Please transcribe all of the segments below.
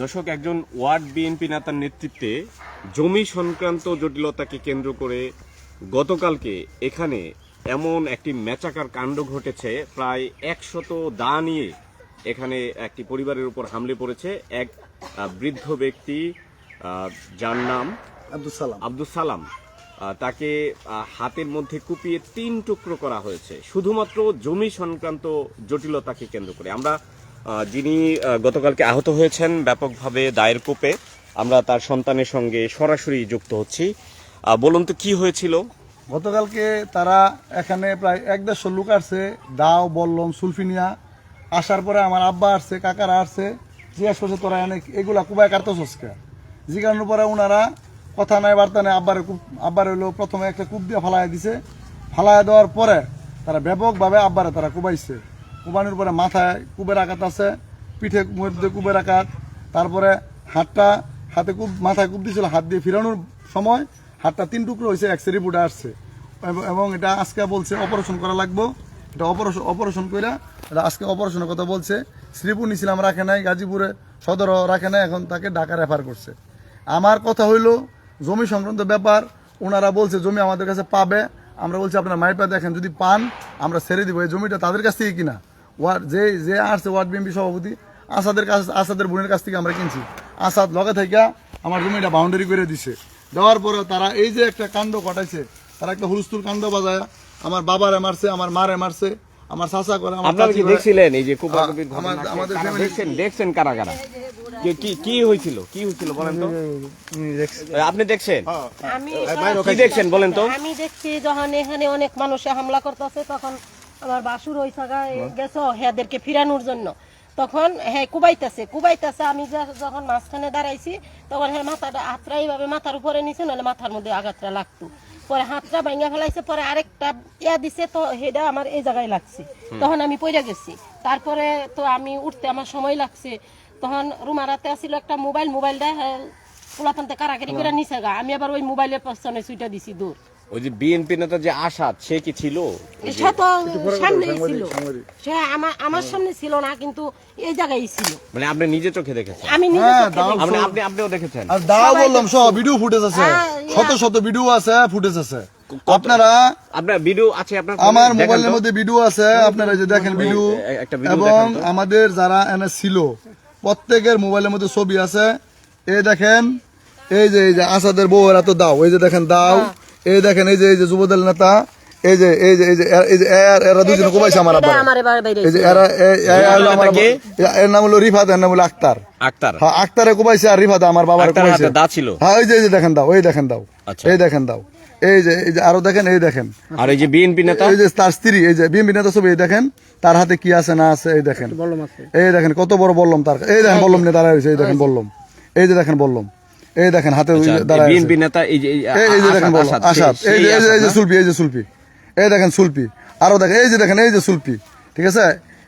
দর্শক একজন word BNP নেতার নেতৃত্বে জমি সংক্রান্ত জটিলতাকে কেন্দ্র করে গতকালকে এখানে এমন একটি ম্যাচাকার কাণ্ড ঘটেছে। প্রায় একশত দা নিয়ে এখানে একটি পরিবারের উপর হামলে পড়েছে। এক বৃদ্ধ ব্যক্তি যার নাম আব্দুল সালাম। আব্দুল সালাম তাকে হাতের মধ্যে কুপিয়ে তিন টুকরো করা হয়েছে। শুধুমাত্র জমি সংক্রান্ত জটিলতাকে কেন্দ্র করে। আমরা যিনি গতকালকে আহত হয়েছেন ব্যাপকভাবে দায়ের কোপে। আমরা তার সন্তানের সঙ্গে সরাসরি যুক্ত হচ্ছি। বলুন তো কি হয়েছিল? গতকালকে তারা এখানে প্রায় এক দেড়শো লোক আসছে, দাও, বললম, সুলফিনিয়া। আসার পরে আমার আব্বা আসছে, কাকারা আসছে, জিজ্ঞাসা করছে, তোরা এনে এগুলা কুবায় কাটতো সস্কা জিজ্ঞাসার পরে ওনারা কথা নাই, বার্তা নেই, আব্বারে কুপ আব্বার হলো প্রথমে একটা কূপ দিয়ে ফালাইয়া দিছে। ফালাইয়া দেওয়ার পরে তারা ব্যাপকভাবে আব্বারে তারা কুবাইছে কুবানোর পরে মাথায় কুবের আঘাত আছে, পিঠে মধ্যে কুবের আঘাত, তারপরে হাতটা, হাতে কুব, মাথায় কুব দিয়েছিল হাত দিয়ে ফিরানোর সময় হাতটা তিন টুকরো হয়েছে এক্স রিপোর্টে আসছে। এবং- এবং এটা আজকে বলছে অপারেশন করা লাগবো। এটা অপারেশন অপারেশন করে এটা আজকে অপারেশনের কথা বলছে। শ্রীপুর নিছিলাম রাখে নাই, গাজীপুরে সদর রাখে নাই, এখন তাকে ঢাকা রেফার করছে। আমার কথা হইল, জমি সংক্রান্ত ব্যাপার, ওনারা বলছে জমি আমাদের কাছে পাবে। আমরা বলছি, আপনারা মাইপা দেখেন, যদি পান, আমরা ছেড়ে দিব। এই জমিটা তাদের কাছ থেকে কিনা? ওয়ার্ড যে যে আসছে ওয়ার্ড বিএমপি সভাপতি, আসাদের কাছ আসাদের বোনের কাছ থেকে আমরা কিনছি। আসাদ লগে থেকে আমার জমিটা বাউন্ডারি করে দিছে। দেওয়ার পরে তারা এই যে একটা কাণ্ড ঘটাইছে, তারা একটা হুলস্থুল কাণ্ড বাজায়, আমার বাবারে মারছে, আমার মারে মারছে আমার চাচা করে আমার আপনারা কি দেখছিলেন এই যে কুপাকুপির ঘটনা? আমাদের দেখছেন? দেখছেন কারা কারা? কি- কি কি হয়েছিল? কি হয়েছিল বলেন তো? আপনি দেখছেন? আমি কি দেখছেন বলেন তো? আমি দেখছি যখন এখানে অনেক মানুষে হামলা করতেছে তখন আমার বাসুর ওই জায়গায় গেছে হেদেরকে ফিরানোর জন্য। তখন হ্যাঁ কুবাইতেছে কুবাইতেছে আমি যখন মাঝখানে দাঁড়াইছি তখন হ্যাঁ মাথাটা হাতটা এইভাবে মাথার উপরে নিছে নাহলে মাথার মধ্যে আঘাতটা লাগতো। পরে হাতটা ভাঙা ফেলাইছে পরে আরেকটা ইয়া দিছে তো সেটা আমার এই জায়গায় লাগছে। তখন আমি পড়ে গেছি। তারপরে তো আমি উঠতে আমার সময় লাগছে। তখন রুমারাতে আসিল একটা মোবাইল মোবাইলটা হ্যাঁ, পোলাপানতে কারাকারি করে নিছে গা। আমি আবার ওই মোবাইলের পেছনে সুইটা দিছি দূর। ওই যে বিএনপি নেতা যে আসাদ সে কি ছিল? সে তো সামনে ছিল। সে আমার আমার সামনে ছিল না কিন্তু এই জায়গায় ছিল। মানে আপনি নিজে চোখে দেখেছেন? আমি নিজে হ্যাঁ, চোখে দাও। দেখছি। আপনি আপনি আপনিও দেখেছেন? আর দাও বললাম সব ভিডিও ফুটেজ আছে। হ্যাঁ, শত শত ভিডিও আছে ফুটেজ আছে। আপনারা আপনার ভিডিও আছে আপনার আমার দেখেন মোবাইলের মধ্যে ভিডিও আছে আপনারা এই যে দেখেন ভিডিও একটা ভিডিও এবং আমাদের যারা এনে ছিল প্রত্যেকের মোবাইলের মধ্যে ছবি আছে। এই দেখেন এই যে এই যে আসাদের বউ এরা তো দাও এই যে দেখেন দাও। এই দেখেন এই যে এই যে যুবদল নেতা এই যে এই যে এই যে এরা- এই যে এরা দুজনে কোবাইছে আমার বাইরে এই যে এরা এরা আমার এর নাম হলো রিফাত এর নাম হলো আক্তার আক্তার হ্যাঁ আক্তারে কোবাইছে আর রিফাত আমার বাবার কোবাইছে দা ছিল হ্যাঁ এই যে এই যে দেখেন দাও এই দেখেন দাও আচ্ছা। এই দেখেন দাও এই যে এই যে আরও দেখেন এই দেখেন আর এই যে বিএনপি নেতা এই যে তার স্ত্রী এই যে বিএমপি নেতা ছবি এই দেখেন তার হাতে কি আছে না আছে এই দেখেন এই দেখেন কত বড় বললাম তার এই দেখেন বললাম দাঁড়ায় রয়েছে এই দেখেন বললাম এই যে দেখেন বললাম এই দেখেন হাতে দাঁড়ায় বিএনপি নেতা এই যে এই দেখেন আসাদ, এই যে এই? সুলপি এই যে সুলপি এই দেখেন সুলপি আরও দেখেন এই যে দেখেন এই যে সুলপি ঠিক আছে?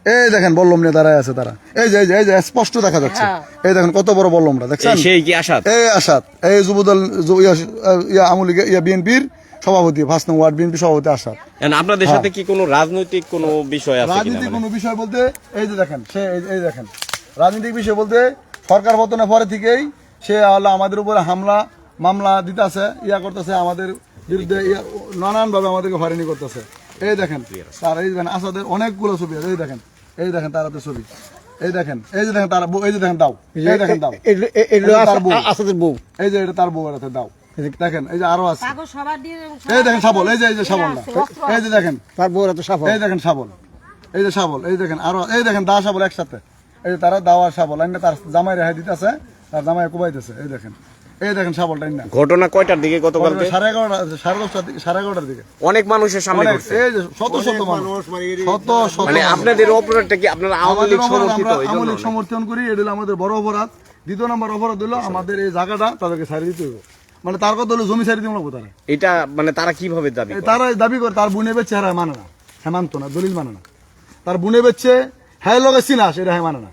এই দেখেন বললাম নিয়ে দাঁড়ায় আছে তারা। এই যে এই যে এই যে স্পষ্ট দেখা যাচ্ছে। হ্যাঁ। এই দেখেন কত বড় বললামটা দেখছেন? সেই কি আসাদ? এই আসাদ এই যুবদল ইয়া ইয়া আমলি ইয়া বিএনপির সভাপতি ফার্স্ট নং ওয়ার্ড বিএনপি সভাপতি আসাদ। আপনাদের সাথে কি কোনো রাজনৈতিক কোনো বিষয় আছে কিনা রাজনীতি মানে? কোনো বিষয় বলতে এই যে দেখেন সে এই- এই দেখেন। রাজনৈতিক বিষয় বলতে সরকার পতনের পরে থেকেই সে হলো আমাদের উপরে হামলা মামলা দিতেছে ইয়া করতেছে আমাদের বিরুদ্ধে ইয়া নানান ভাবে আমাদেরকে হয়রানি করতেছে এই দেখেন তার এই দেখেন আসাদের অনেকগুলো ছবি আছে এই দেখেন এই দেখেন তার ছবি এই দেখেন এই যে দেখেন তার বউ- এই যে দেখেন দাও এই দেখেন দাও তার বউ আসাদের বউ এই যে এটা তার বউ দাও দেখেন এই যে আরও আছে কাগজ সবার দিয়ে এই দেখেন শাবল এই যে এই যে শাবলটা এই যে দেখেন তার বউর এত এই দেখেন শাবল এই যে শাবল এই দেখেন আরও এই দেখেন দা শাবল একসাথে এই যে তারা দাওয়া শাবল আইনা তার জামাই রেহাই দিতেছে তার কুবাইতেছে এই দেখেন। এই দেখেন আইনা ঘটনা কয়টার দিকে গতকালকে? সাড়ে এগারোটা সাড়ে দশটার সাড়ে এগারোটার দিকে। অনেক মানুষের সামনে ঘটছে। এই যে শত শত মানুষ শত শত মানে অপরাধটা কি আপনারা আওয়ামী লীগ সমর্থিত আওয়ামী লীগ সমর্থন করি এটা হলো আমাদের বড় অপরাধ। দ্বিতীয় নম্বর অপরাধ হলো আমাদের এই জায়গাটা তাদেরকে ছাড়ি দিতে হবে। মানে তার কথা হলো জমি দিতে তারা? এটা মানে তারা কীভাবে দাবি তারা দাবি করে তার বুনে বেচছে হ্যাঁ মানে না। হ্যাঁ মানতো না দলিল মানে না। তার বুনে বেচছে হ্যাঁ লগে চিনা সেটা হ্যাঁ মানে না।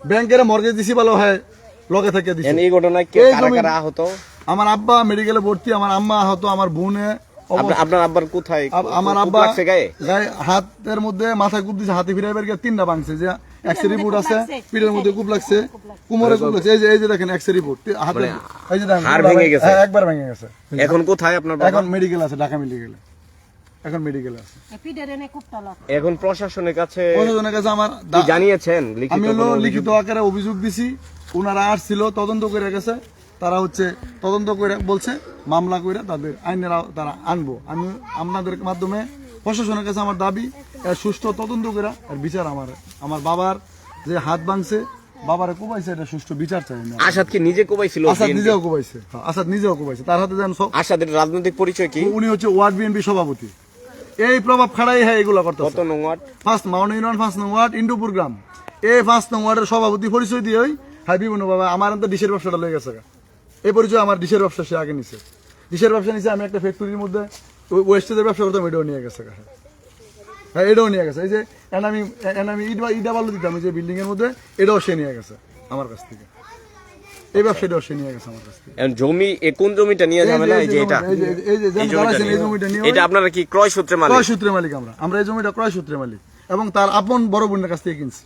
ব্যাংকের মর্গেজ দিছি ভালো হ্যাঁ লগে থেকে দিছে। এই ঘটনায় কে কারা কারা আহত? আমার আব্বা মেডিকেলে ভর্তি আমার আম্মা আহত আমার বোনে আপনার- আব্বার কোথায়? আমার আব্বা গায়ে? গায়ে হাতের মধ্যে মাথায় কুপ দিছে হাতে ফিরাইবার গিয়ে তিনটা ভাঙছে যে এক্সরে রিপোর্ট আছে পিঠের মধ্যে কূপ লাগছে কোমরে কূপ লাগছে। এই যে এই যে দেখেন এক্সরে রিপোর্ট হাতে এই যে দেখেন হাড় ভেঙে গেছে? হ্যাঁ, একবার ভেঙে গেছে। এখন কোথায় আপনার এখন মেডিকেল আছে ঢাকা মেডিকেলে এখন মেডিকেলে আছে। এখন প্রশাসনের কাছে প্রশাসনের কাছে আমার জানিয়েছেন লিখিত আমি হলো অভিযোগ? লিখিত আকারে অভিযোগ দিছি ওনারা আসছিল তদন্ত করে গেছে তারা হচ্ছে তদন্ত করে বলছে মামলা করে তাদের আইনের তারা আনব। আমি আপনাদের মাধ্যমে প্রশাসনের কাছে আমার দাবি সুষ্ঠু তদন্ত করে আর বিচার আমার আমার বাবার যে হাত ভাঙছে বাবারে কোবাইছে এটা সুষ্ঠু বিচার চাই না। আসাদ কি নিজে কোবাইছিল আসাদ নিজেও কোবাইছে হ্যাঁ, আসাদ নিজেও কোবাইছে। তার হাতে যেন সব আসাদের রাজনৈতিক পরিচয় কি? উনি হচ্ছে ওয়ার্ড বিএনপি সভাপতি। এই প্রভাব খাড়াই হ্যাঁ এগুলো করতে কত নং ward? First mount union first নং ওয়ার্ড ইন্ডুপুর গ্রাম। এই ফার্স্ট নং ওয়ার্ডের সভাপতি পরিচয় দিয়ে ওই হাই বিভিন্ন বাবা আমার তো ডিশের ব্যবসাটা লেগে গেছে। এই পরিচয় আমার ডিশের ব্যবসা সে আগে নিছে। ডিশের ব্যবসা নিছে আমি একটা ফ্যাক্টরির মধ্যে ওয়েস্টেজের ব্যবসা করতাম এটাও নিয়ে গেছে। হ্যাঁ এটাও নিয়ে গেছে। এই যে এনামি এনামি ইট বা ইটা বালু দিতাম এই যে বিল্ডিংয়ের মধ্যে এটাও সে নিয়ে গেছে আমার কাছ থেকে। এই ব্যবসাটাও সে নিয়ে গেছে আমার কাছ থেকে। এখন জমি এ কোন জমিটা নিয়ে এই যে- ঝামেলা? এই এই যে এটা? এই যে জমিটা নিয়ে। এটা আপনারা কি ক্রয় সূত্রে মালিক? ক্রয় সূত্রে মালিক আমরা। আমরা এই জমিটা ক্রয় সূত্রে মালিক। এবং তার আপন বড় বোনের কাছ থেকে কিনছি।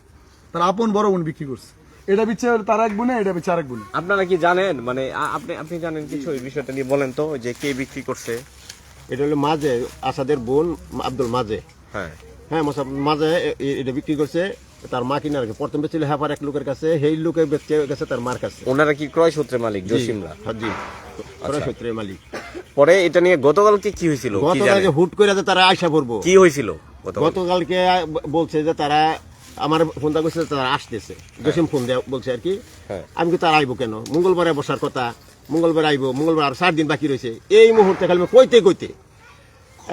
তার আপন বড় বোন বিক্রি করছে। এটা বিচ্ছে তার এক বোনে এটা বিচ্ছে আরেক বোনে। আপনারা কি জানেন? মানে আপনি আপনি জানেন কিছু এই বিষয়টা নিয়ে বলেন তো যে কে বিক্রি করছে? এটা হলো মাঝে আসাদের বোন আব্দুল মাঝে। হ্যাঁ। হ্যাঁ মাঝে এটা বিক্রি করছে তার মা কিনার প্রথম বেছিল হ্যাপার এক লোকের কাছে সেই লোকে বেচতে গেছে তার মার কাছে। ওনারা কি ক্রয় সূত্রে মালিক জসিমরা? হ্যাঁ, জি। সূত্রের মালিক। পরে এটা নিয়ে গতকালকে কি হয়েছিল? কি গতকালকে হুট করে যে তারা আশা করব কি হয়েছিল গতকালকে বলছে যে তারা আমার ফোন দা করছে তারা আসতেছে। জসিম ফোন দেয়া বলছে আর কি হ্যাঁ। আমি কি তারা আইবো কেন? মঙ্গলবারে বসার কথা মঙ্গলবার আইবো মঙ্গলবার আর চার দিন বাকি রয়েছে। এই মুহূর্তে খালি কইতে কইতে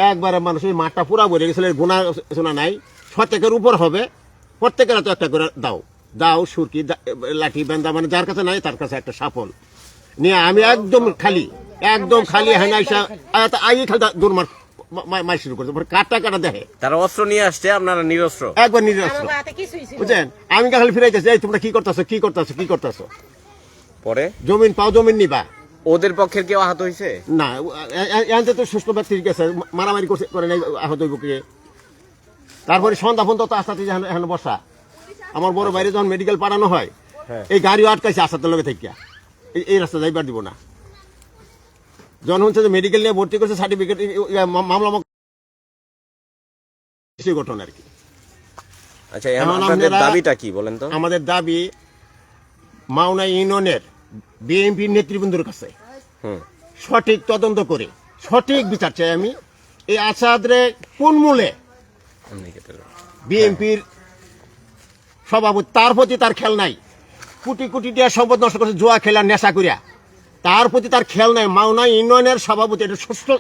একবারে মানুষ ওই মাঠটা পুরা ভরে গেছিল গুণা শোনা নাই শতেকের উপর হবে। প্রত্যেকের তো একটা করে দাও দাও সুরকি লাঠি বেন্দা মানে যার কাছে নাই তার কাছে একটা সাফল নিয়ে আমি একদম খালি একদম খালি হ্যাঁ আই খালি দৌড় মার মা- মার শুরু করছে কাটা কাটা দেখে তারা অস্ত্র নিয়ে আসছে আপনারা নিরস্ত্র একবার ছিল বুঝছেন আমি খালি ফিরাইতেছি এই তোমরা কি করতেছো কি করতেছো কি করতেছো পরে জমিন পাও জমিন নিবা ওদের পক্ষের কেউ আহত হয়েছে না এনতে তো সুস্থ ব্যক্তির কাছে মারামারি করছে করে নাই আহত হইব কে তারপরে সন্ধ্যা ফোন তো আস্তে আস্তে এখন এখন বসা আমার বড় বাইরে যখন মেডিকেল পাঠানো হয় এই গাড়িও আটকাইছে আসাতে লগে থেকে। এই- রাস্তা যাইবার দিব না। যখন হচ্ছে যে মেডিকেল নিয়ে ভর্তি করছে সার্টিফিকেট মামলা ঘটনা আর কি। আচ্ছা আপনারা- দাবিটা কি বলেন তো? আমাদের দাবি মাওনা ইউনিয়নের বিএনপি নেতৃবৃন্দর কাছে হুম। সঠিক তদন্ত করে সঠিক বিচার চাই আমি। এই আসাদরে কোন মূলে। বিএনপির সভাপতি তার প্রতি তার খেল নাই। কোটি কোটি টাকা সম্পদ নষ্ট করছে জুয়া খেলা নেশা করিয়া তার প্রতি তার খেল নাই মাওনা ইউনিয়নের সভাপতি এটা সুষ্ঠু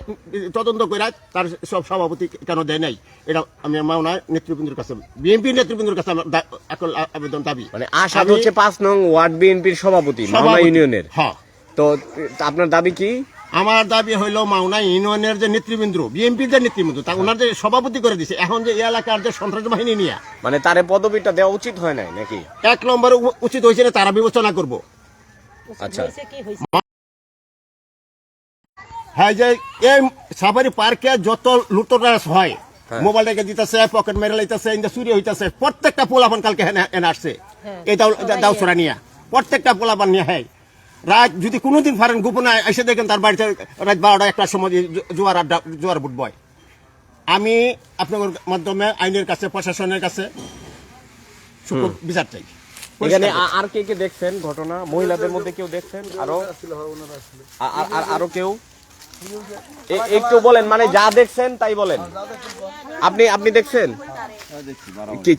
তদন্ত করে তার সব সভাপতি কেন দেয় নাই? এটা আমি মাওনা নেতৃবৃন্দের কাছে বিএনপি নেতৃবৃন্দের কাছে এখন আবেদন দাবি। মানে আসাদ আমি- হচ্ছে পাঁচ নং ওয়ার্ড বিএনপির সভাপতি মাওনা ইউনিয়নের। হ্যাঁ। তো আপনার দাবি কি? আমার দাবি হইল মাওনা ইউনিয়নের যে নেতৃবৃন্দ বিএনপির যে নেতৃবৃন্দ তা ওনার যে সভাপতি করে দিছে এখন যে এলাকার যে সন্ত্রাস বাহিনী নিয়ে। মানে তারে পদবিটা দেওয়া উচিত হয় নাই নাকি? এক নম্বরে উচিত হয়েছে না তারা বিবেচনা করব। আচ্ছা। হয়েছে কি হয়েছে? হ্যাঁ যে এই সাফারি পার্কে যত লুটরাস হয় হ্যাঁ। মোবাইল রেখে দিতেছে পকেট মেরে লাইতেছে ইন্দা চুরি হইতেছে প্রত্যেকটা পোলাপান কালকে এনে আসছে। হ্যাঁ। এই দাও দাও ছড়া নিয়ে। প্রত্যেকটা পোলাপান নিয়ে হ্যাঁ। রাত যদি কোনোদিন পারেন গোপনে এসে দেখেন তার বাড়িতে রাত বারোটা একটার সময় জোয়ার আড্ডা জোয়ার বুট বয়। আমি আপনার মাধ্যমে আইনের কাছে প্রশাসনের কাছে বিচার চাই। এখানে আর কে কে দেখছেন ঘটনা? মহিলাদের মধ্যে কেউ দেখছেন? আরও আর- আর- কেউ? একটু বলেন মানে যা দেখছেন তাই বলেন। আপনি আপনি দেখছেন?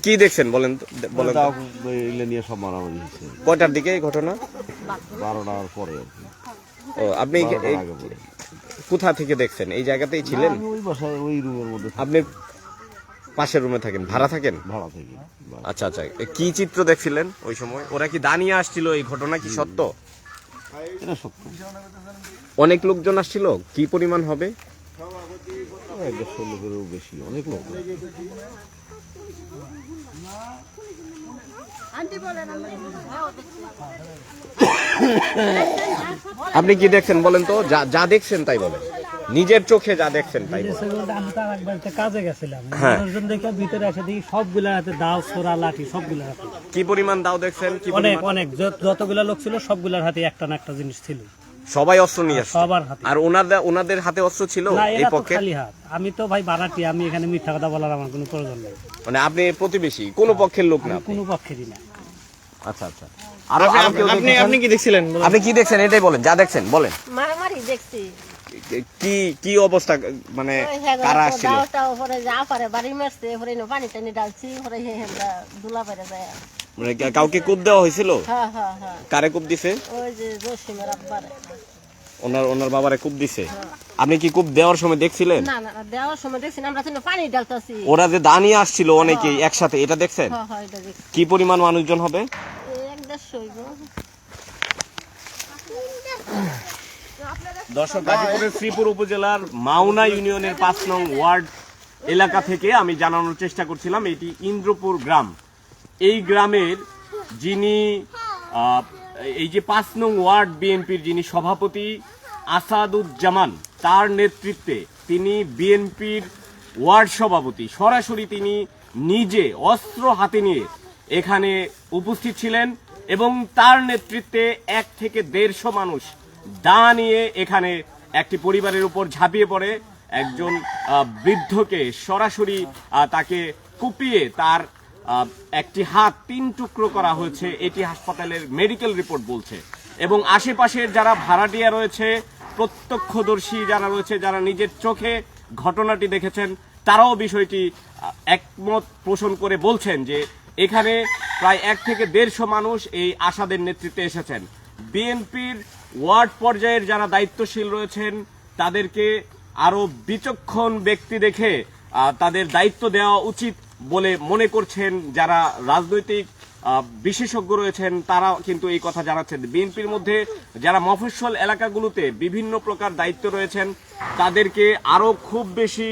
কি দেখছেন, বলেন বলেন কয়টার দিকে এই ঘটনা? বারোটার পরে ও আপনি। কোথা থেকে দেখছেন? এই জায়গাতেই ছিলেন? আপনি পাশের রুমে থাকেন, ভাড়া থাকেন? ভাড়া থেকে আচ্ছা আচ্ছা কি চিত্র দেখছিলেন ওই সময়? ওরা কি দাঁড়িয়ে আসছিল এই ঘটনা কি সত্য? অনেক লোকজন আসছিল? কি পরিমাণ হবে? বেশি অনেক লোক আপনি কি দেখছেন বলেন তো? যা যা দেখছেন তাই বলেন। নিজের চোখে যা দেখছেন তাই আমি তো আর এক বাড়িতে কাজে গেছিলাম। হ্যাঁ। মানুষজন দেখে ভিতরে এসে দেখি সবগুলা হাতে দাও সোরা লাঠি সবগুলা হাতে। কি পরিমাণ দাও দেখছেন? কি অনেক অনেক। যত- যতগুলা লোক ছিল সবগুলার হাতে একটা না একটা জিনিস ছিল। সবাই অস্ত্র নিয়ে আসছে। সবার হাতে। আর ওনাদের ওনাদের হাতে অস্ত্র ছিল এই পক্ষে? খালি হাত। আমি তো ভাই বাড়াটি আমি এখানে মিথ্যা কথা বলার আমার কোনো প্রয়োজন নেই। মানে আপনি প্রতিবেশী কোন পক্ষের লোক না কোনো পক্ষেরই না। আচ্ছা আচ্ছা। আর আপনি আপনি কি দেখছিলেন? আপনি কি দেখছেন? এটাই বলেন যা দেখছেন বলেন। মারামারি দেখছি। কি কি অবস্থা মানে হ্যাঁ কারা আসছিল? যা পারে বাড়ি মারছে পরে পানি টানি ডালছি পরে হে হেমরা দুলা পারে যায়। মানে কাউকে কূপ দেওয়া হয়েছিল? হ্যাঁ হ্যাঁ হ্যাঁ। কারে কূপ দিছে? ওই যে জসিমের আব্বারে। ওনার ওনার বাবারে কূপ দিছে? আপনি কি কূপ দেওয়ার সময় দেখছিলেন? না না দেওয়ার সময় দেখছি আমরা তো পানি ডালতাছি ওরা যে দাঁড়িয়ে আসছিল অনেকেই একসাথে এটা দেখছেন? হ্যাঁ হ্যাঁ এটা দেখছি। কি পরিমাণ মানুষজন হবে? এক দেড়শো দর্শক, গাজীপুরের শ্রীপুর উপজেলার মাওনা ইউনিয়নের পাঁচ নং ওয়ার্ড এলাকা থেকে আমি জানানোর চেষ্টা করছিলাম, এটি ইন্দ্রপুর গ্রাম। এই গ্রামের যিনি এই যে পাঁচ নং ওয়ার্ড বিএনপির যিনি সভাপতি আসাদুজ্জামান, তার নেতৃত্বে তিনি বিএনপির ওয়ার্ড সভাপতি। সরাসরি তিনি নিজে অস্ত্র হাতে নিয়ে এখানে উপস্থিত ছিলেন এবং তার নেতৃত্বে এক থেকে দেড়শো মানুষ দা নিয়ে এখানে একটি পরিবারের উপর ঝাঁপিয়ে পড়ে। একজন বৃদ্ধকে সরাসরি তাকে কুপিয়ে তার একটি হাত তিন টুকরো করা হয়েছে। এটি হাসপাতালের মেডিকেল রিপোর্ট বলছে। এবং আশেপাশের যারা ভাড়াটিয়া রয়েছে, প্রত্যক্ষদর্শী যারা রয়েছে, যারা নিজের চোখে ঘটনাটি দেখেছেন, তারাও বিষয়টি একমত পোষণ করে বলছেন যে এখানে প্রায় এক থেকে দেড়শো মানুষ এই আশাদের নেতৃত্বে এসেছেন। বিএনপির ওয়ার্ড পর্যায়ের যারা দায়িত্বশীল রয়েছেন, তাদেরকে আরও বিচক্ষণ ব্যক্তি দেখে তাদের দায়িত্ব দেওয়া উচিত বলে মনে করছেন যারা রাজনৈতিক বিশেষজ্ঞ রয়েছেন তারা কিন্তু এই কথা জানাচ্ছেন। বিএনপির মধ্যে যারা মফস্বল এলাকাগুলোতে বিভিন্ন প্রকার দায়িত্ব রয়েছেন, তাদেরকে আরও খুব বেশি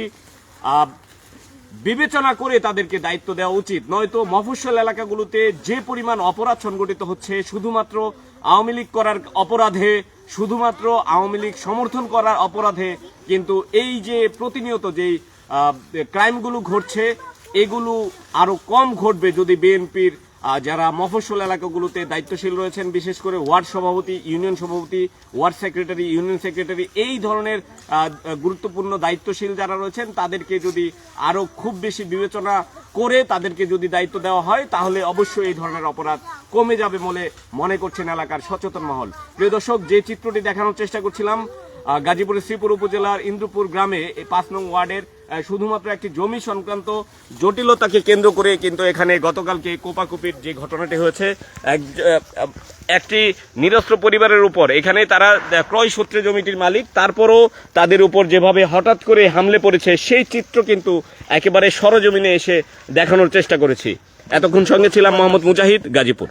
বিবেচনা করে তাদেরকে দায়িত্ব দেওয়া উচিত। নয়তো মফস্বল এলাকাগুলোতে যে পরিমাণ অপরাধ সংগঠিত হচ্ছে, শুধুমাত্র আওয়ামী লীগ করার অপরাধে, শুধুমাত্র আওয়ামী লীগ সমর্থন করার অপরাধে, কিন্তু এই যে প্রতিনিয়ত যেই ক্রাইমগুলো ঘটছে, এগুলো আরও কম ঘটবে যদি বিএনপির যারা মফস্বল এলাকাগুলোতে দায়িত্বশীল রয়েছেন, বিশেষ করে ওয়ার্ড সভাপতি, ইউনিয়ন সভাপতি, ওয়ার্ড সেক্রেটারি, ইউনিয়ন সেক্রেটারি, এই ধরনের গুরুত্বপূর্ণ দায়িত্বশীল যারা রয়েছেন, তাদেরকে যদি আরও খুব বেশি বিবেচনা করে তাদেরকে যদি দায়িত্ব দেওয়া হয়, তাহলে অবশ্যই এই ধরনের অপরাধ কমে যাবে বলে মনে করছেন এলাকার সচেতন মহল। প্রিয় দর্শক, যে চিত্রটি দেখানোর চেষ্টা করছিলাম গাজীপুরের শ্রীপুর উপজেলার ইন্দ্রপুর গ্রামে এই পাঁচ নং ওয়ার্ডের শুধুমাত্র একটি জমি সংক্রান্ত জটিলতাকে কেন্দ্র করে কিন্তু এখানে গতকালকে কোপাকুপির যে ঘটনাটি হয়েছে, এক- একটি নিরস্ত্র পরিবারের উপর। এখানে তারা ক্রয় সূত্রে জমিটির মালিক, তারপরও তাদের উপর যেভাবে হঠাৎ করে হামলে পড়েছে, সেই চিত্র কিন্তু একেবারে সরজমিনে এসে দেখানোর চেষ্টা করেছি। এতক্ষণ সঙ্গে ছিলাম মোহাম্মদ মুজাহিদ, গাজীপুর।